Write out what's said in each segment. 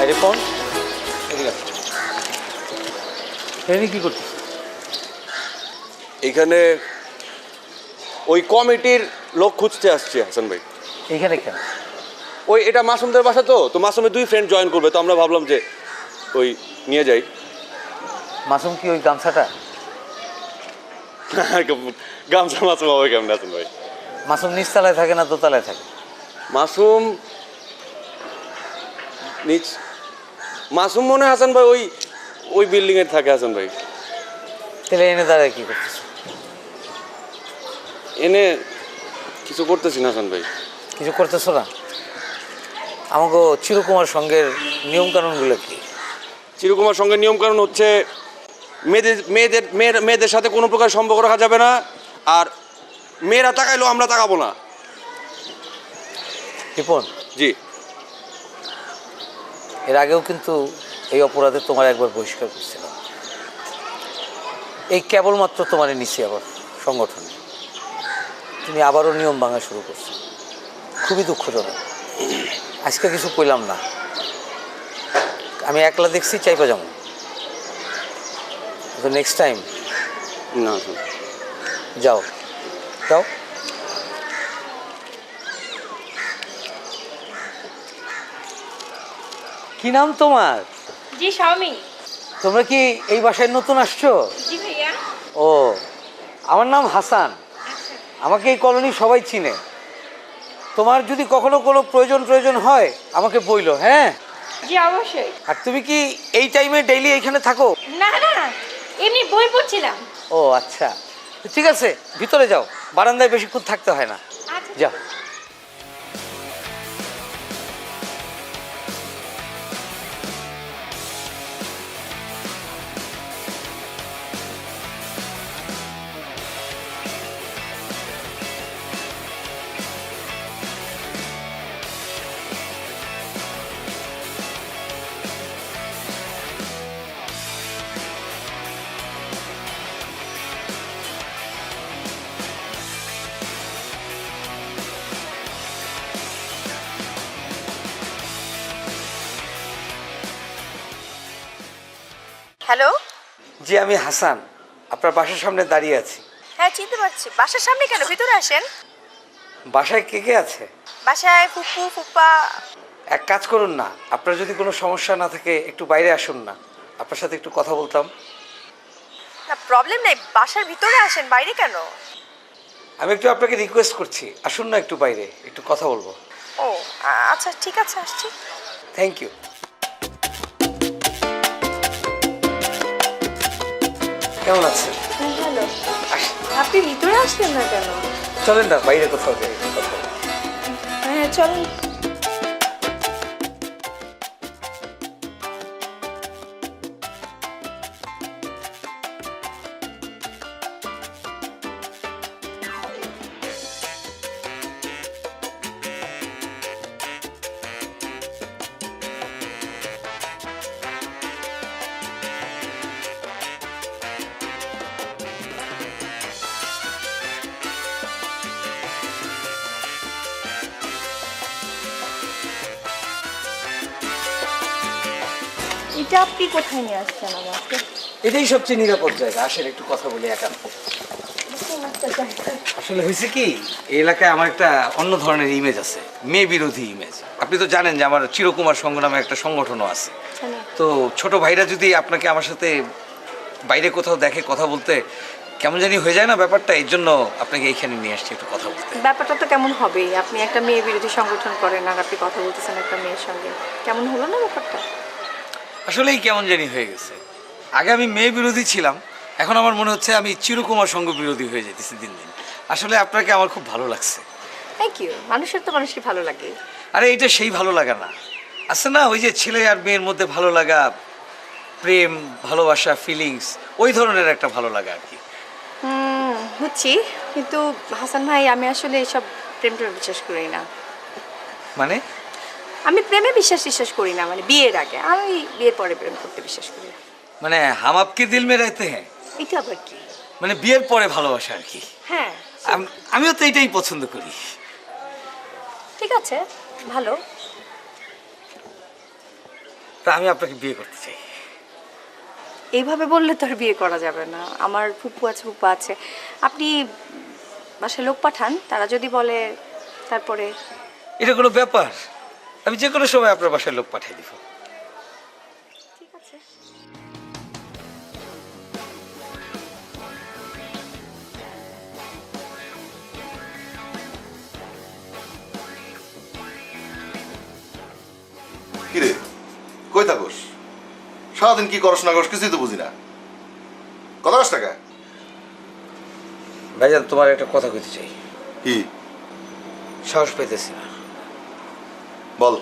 এদিকে এখানে কি এখানে ওই কমিটির লোক খুঁজতে আসছে হাসান ভাই। এইখানে কেন? ওই এটা মাসুমদের বাসা তো তো মাসুমের দুই ফ্রেন্ড জয়েন করবে তো আমরা ভাবলাম যে ওই নিয়ে যাই। মাসুম কি ওই গামছাটা? গামছা মাসুম হবে কেমন হাসান ভাই? মাসুম নিচতলায় থাকে না দোতলায় থাকে? মাসুম নিচ মাসুম মনে হাসান ভাই ওই ওই বিল্ডিং এর থাকে হাসান ভাই। তাহলে এনে দাঁড়ায় কি করছিস এনে কিছু করতেছি না হাসান ভাই। কিছু করতেছো না? আমাকে চিরকুমার সঙ্গের নিয়ম কানুনগুলো কি? চিরকুমার সঙ্গে নিয়ম কারণ হচ্ছে মেয়েদের মেয়েদের মেয়ের মেয়েদের সাথে কোনো প্রকার সম্পর্ক রাখা যাবে না আর মেয়েরা তাকাইলেও আমরা তাকাবো না। রিপন জি। এর আগেও কিন্তু এই অপরাধে তোমার একবার বহিষ্কার করছিলাম। এই কেবলমাত্র তোমার নিচে আবার সংগঠনে। তুমি আবারও নিয়ম ভাঙা শুরু করছ। খুবই দুঃখজনক। আজকে কিছু কইলাম না। আমি একলা দেখছি চাইপা যাব। তো নেক্সট টাইম না। যাও। যাও। কি নাম তোমার? জি স্বামী। তোমরা কি এই বাসায় নতুন আসছো? জি ভাইয়া। ও আমার নাম হাসান। আমাকে এই কলোনি সবাই চিনে। তোমার যদি কখনো কোনো প্রয়োজন প্রয়োজন হয় আমাকে বইলো হ্যাঁ? জি অবশ্যই। আর তুমি কি এই টাইমে ডেইলি এখানে থাকো? না না। এমনি বই পড়ছিলাম। ও আচ্ছা। ঠিক আছে ভিতরে যাও। বারান্দায় বেশিক্ষণ থাকতে হয় না। আচ্ছা। যাও। হ্যালো? জি আমি হাসান। আপনার বাসার সামনে দাঁড়িয়ে আছি। হ্যাঁ চিনতে পারছি। বাসার সামনে কেন? ভিতরে আসেন। বাসায় কে কে আছে? বাসায় ফুপু ফুপা এক কাজ করুন না। আপনার যদি কোনো সমস্যা না থাকে একটু বাইরে আসুন না। আপনার সাথে একটু কথা বলতাম। না প্রবলেম নেই। বাসার ভিতরে আসেন। বাইরে কেন? আমি একটু আপনাকে রিকোয়েস্ট করছি। আসুন না একটু বাইরে। একটু কথা বলব। ও আচ্ছা ঠিক আছে আসছি। থ্যাংক ইউ কেমন আছেন? আপনি ভিতরে আসলেন না কেন? চলেন না বাইরে কোথাও যাই। হ্যাঁ চলেন। এটা আপনি কোথায় নিয়ে আসছেন আমাকে? এটাই সবচেয়ে নিরাপদ জায়গা। আসেন একটু কথা বলি একান্ত আসলে হয়েছে কি এই এলাকায় আমার একটা অন্য ধরনের ইমেজ আছে মেয়ে বিরোধী ইমেজ আপনি তো জানেন যে আমার চিরকুমার সংঘ নামে একটা সংগঠনও আছে। তো ছোট ভাইরা যদি আপনাকে আমার সাথে বাইরে কোথাও দেখে কথা বলতে কেমন জানি হয়ে যায় না ব্যাপারটা এর জন্য আপনাকে এইখানে নিয়ে আসছি একটু কথা বলতে। ব্যাপারটা তো কেমন হবেই? আপনি একটা মেয়ে বিরোধী সংগঠন করেন আর আপনি কথা বলতেছেন একটা মেয়ের সঙ্গে। কেমন হলো না ব্যাপারটা? আসলেই কেমন জানি হয়ে গেছে। আগে আমি মেয়ে বিরোধী ছিলাম এখন আমার মনে হচ্ছে আমি চিরকুমার সংঘ বিরোধী হয়ে যেতেছি দিন দিন। আসলে আপনাকে আমার খুব ভালো লাগছে। থ্যাংক ইউ মানুষের তো মানুষকে ভালো লাগে। আরে এটা সেই ভালো লাগা না। আছে না ওই যে ছেলে আর মেয়ের মধ্যে ভালো লাগা প্রেম ভালোবাসা ফিলিংস ওই ধরনের একটা ভালো লাগা আর কি। বুঝছি। কিন্তু হাসান ভাই আমি আসলে এসব প্রেম টেমে বিশ্বাস করি না। মানে? আমি প্রেমে বিশ্বাস বিশ্বাস করি না মানে বিয়ের আগে। আমি বিয়ের পরে প্রেম করতে বিশ্বাস করি না। মানে হাম আপকে দিল মে রাইতে হ্যাঁ? এটা আবার কি? মানে বিয়ের পরে ভালোবাসা আর কি। হ্যাঁ। আমিও তো এটাই পছন্দ করি। ঠিক আছে ভালো। তা আমি আপনাকে বিয়ে করতে চাই। এইভাবে বললে তো আর বিয়ে করা যাবে না। আমার ফুপু আছে ফুপা আছে। আপনি বাসায় লোক পাঠান তারা যদি বলে তারপরে এটা কোনো ব্যাপার? আমি যে কোনো সময় আপনার বাসায় লোক পাঠিয়ে দিব। ঠিক আছে। কিরে কই থাকোস? সারাদিন কি করস না করস কিছুই তো বুঝি না। কত কাজ টাকা ভাইজান তোমার একটা কথা কইতে চাই। কি? সাহস পাইতেছি না। বল।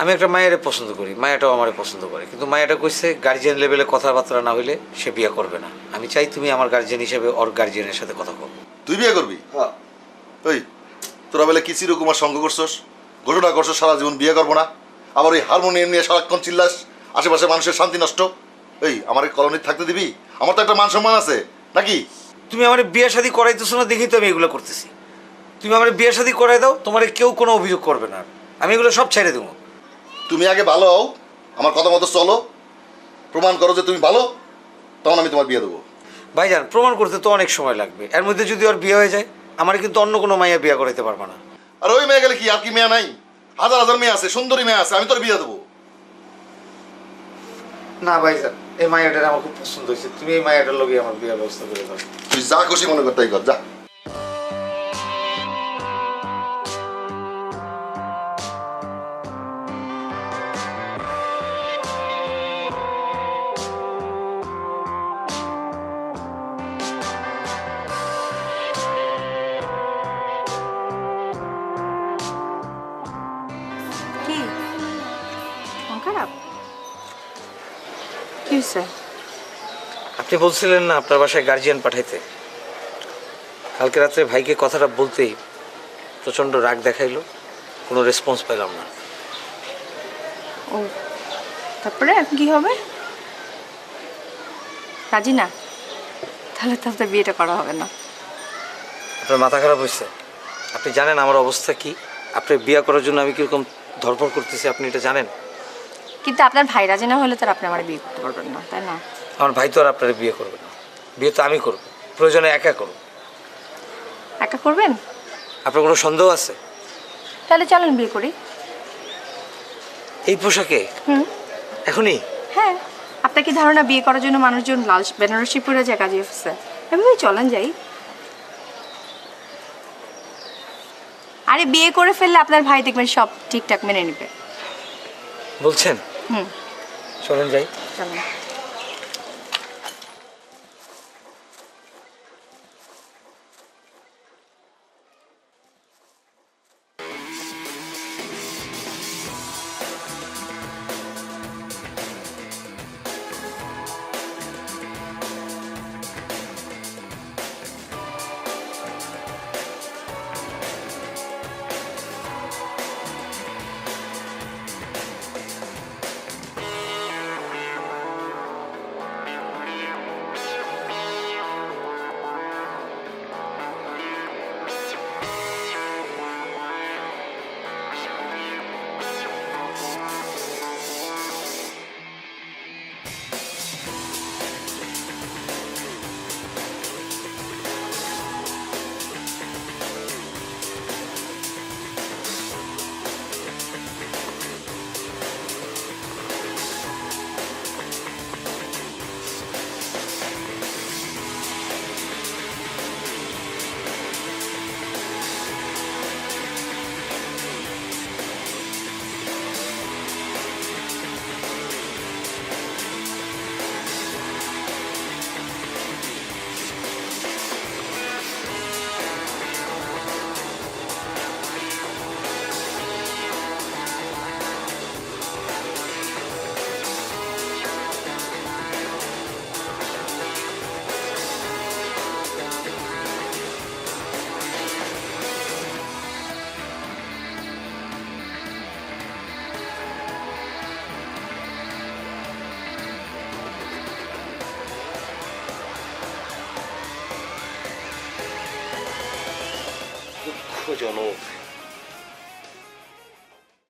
আমি একটা মায়ের পছন্দ করি মায়াটাও আমারে পছন্দ করে। কিন্তু মায়াটা কইছে গার্জিয়ান লেভেলে কথাবার্তা না হইলে সে বিয়ে করবে না। আমি চাই তুমি আমার গার্জিয়ান হিসেবে ওর গার্জিয়ানের সাথে কথা কও তুই বিয়ে করবি? হ্যাঁ। ওই তোরা বেলা কি চিরকুমার সঙ্গ করছস? ঘটনা করছস সারা জীবন বিয়ে করব না। আবার ওই হারমোনিয়াম নিয়ে সারাক্ষণ চিল্লাস আশেপাশে মানুষের শান্তি নষ্ট। এই আমার কলোনি থাকতে দিবি? আমার তো একটা মান সম্মান আছে নাকি? তুমি আমার বিয়ে শাদী করাইতেছো না দেখেই তো আমি এগুলো করতেছি। তুমি আমার বিয়ে শাদী করাই দাও তোমার কেউ কোনো অভিযোগ করবে না। আমি এগুলো সব ছেড়ে দেবো। তুমি আগে ভালো হও আমার কথা মতো চলো। প্রমাণ করো যে তুমি ভালো তখন আমি তোমার বিয়ে দেবো। ভাইজান প্রমাণ করতে তো অনেক সময় লাগবে। এর মধ্যে যদি ওর বিয়ে হয়ে যায় আমার কিন্তু অন্য কোনো মাইয়া বিয়ে করাইতে পারব না। আর ওই মেয়ে গেলে কি আর কি মেয়ে নাই? হাজার হাজার মেয়ে আছে সুন্দরী মেয়ে আছে আমি তোর বিয়ে দেবো। না ভাইজান এই মায়াটার আমার খুব পছন্দ হয়েছে। তুমি এই মায়াটার লগে আমার বিয়ের ব্যবস্থা করে দাও। তুই যা খুশি মনে কর তাই কর যা। কি হয়েছে? আপনি বলছিলেন না আপনার বাসায় গার্জিয়ান পাঠাইতে। কালকে রাত্রে ভাইকে কথাটা বলতেই প্রচণ্ড রাগ দেখাইলো কোনো রেসপন্স পেলাম না। ও তারপরে এখন কি হবে? রাজি না? তাহলে তো আপনার বিয়েটা করা হবে না। আপনার মাথা খারাপ হয়েছে? আপনি জানেন আমার অবস্থা কি? আপনি বিয়ে করার জন্য আমি কীরকম ধরপড় করতেছি আপনি এটা জানেন? কিন্তু আপনার ভাই রাজি না হলে তার আপনি আমার বিয়ে করতে পারবেন না তাই না? আমার ভাই তো আর আপনার বিয়ে করবে না। বিয়ে তো আমি করব। প্রয়োজনে একা করব। একা করবেন? আপনার কোনো সন্দেহ আছে? তাহলে চলেন বিয়ে করি। এই পোশাকে? হুম। এখনই? হ্যাঁ। আপনার কি ধারণা বিয়ে করার জন্য মানুষজন লাল বেনারসি পরে যায় কাজী অফিসে। এভাবেই চলেন যাই। আরে বিয়ে করে ফেললে আপনার ভাই দেখবেন সব ঠিকঠাক মেনে নেবে। বলছেন? হুম। চলুন যাই। চলেন। দুঃখজনক